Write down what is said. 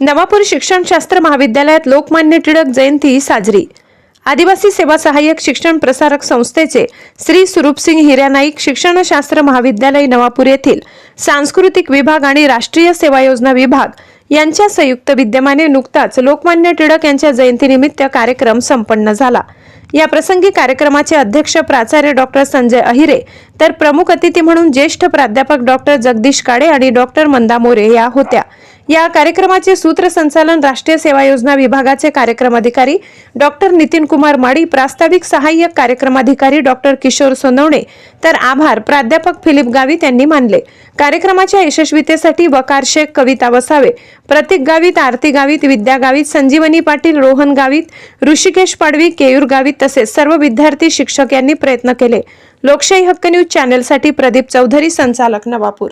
नवापूर शिक्षणशास्त्र महाविद्यालयात लोकमान्य टिळक जयंती साजरी. आदिवासी सेवा सहाय्यक शिक्षण प्रसारक संस्थेचे श्री सुरूपसिंग नाईक शिक्षणशास्त्र महाविद्यालय नवापूर येथील सांस्कृतिक विभाग आणि राष्ट्रीय सेवा योजना विभाग यांच्या संयुक्त विद्यमाने नुकताच लोकमान्य टिळक यांच्या जयंतीनिमित्त कार्यक्रम संपन्न झाला. या प्रसंगी कार्यक्रमाचे अध्यक्ष प्राचार्य डॉक्टर संजय अहिरे तर प्रमुख अतिथी म्हणून ज्येष्ठ प्राध्यापक डॉक्टर जगदीश काळे आणि डॉक्टर मंदा मोरे या होत्या. या कार्यक्रमाचे सूत्रसंचालन राष्ट्रीय सेवा योजना विभागाचे कार्यक्रम अधिकारी डॉक्टर नितीन कुमार माडी प्रास्ताविक सहाय्यक कार्यक्रमाधिकारी डॉक्टर किशोर सोनवणे तर आभार प्राध्यापक फिलिप गावित यांनी मानले. कार्यक्रमाच्या यशस्वीतेसाठी वकार शेख कविता वसावे प्रतीक गावित आरती गावित विद्या गावित संजीवनी पाटील रोहन गावित ऋषिकेश पाडवी केयूर गावित तसेच सर्व विद्यार्थी शिक्षक यांनी प्रयत्न केले. लोकशाही हक्क न्यूज चॅनेलसाठी प्रदीप चौधरी संचालक नवापूर.